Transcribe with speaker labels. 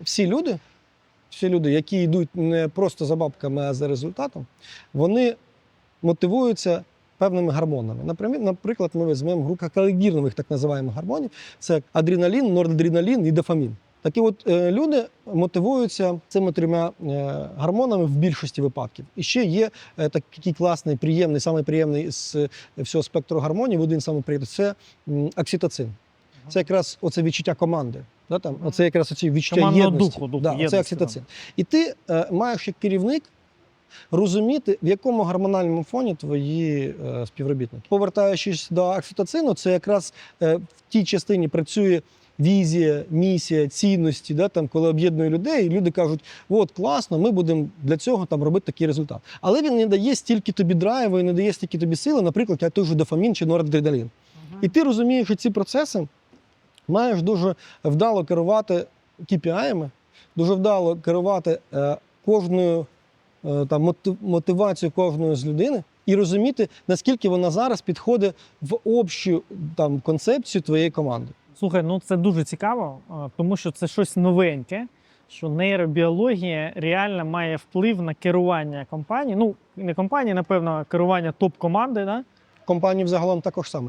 Speaker 1: Всі люди, всі люди, які йдуть не просто за бабками, а за результатом, вони мотивуються певними гормонами. Наприклад, ми візьмемо групу калегірнових так називаємо гормонів: це адреналін, норадреналін і дофамін. Такі от е, люди мотивуються цими трьома е, гормонами в більшості випадків. І ще є е, такий класний, приємний, самий приємний з е, всього спектру гормонів, один самий приємний це м, окситоцин. Це якраз оце відчуття команди. Да, там, оце якраз оці відчуття
Speaker 2: Командного
Speaker 1: єдності.
Speaker 2: духу, духу,
Speaker 1: да,
Speaker 2: єдності,
Speaker 1: це окситоцин. І ти е, маєш як керівник розуміти, в якому гормональному фоні твої е, співробітники. Повертаючись до окситоцину, це якраз е, в тій частині працює візія, місія, цінності, да, там, коли об'єднує людей, і люди кажуть, от класно, ми будемо для цього там робити такий результат. Але він не дає стільки тобі драйву і не дає стільки тобі сили, наприклад, як той же дофамін чи норадреналін. І ти розумієш, що ці процеси маєш дуже вдало керувати KPI-ами, дуже вдало керувати е, кожною е, там, мотивацією кожної з людини і розуміти, наскільки вона зараз підходить в общу там, концепцію твоєї команди.
Speaker 2: Слухай, ну це дуже цікаво, тому що це щось новеньке, що нейробіологія реально має вплив на керування компанії. Ну, не компанії, напевно, керування топ-команди. Да?
Speaker 1: Компанії взагалом також саме.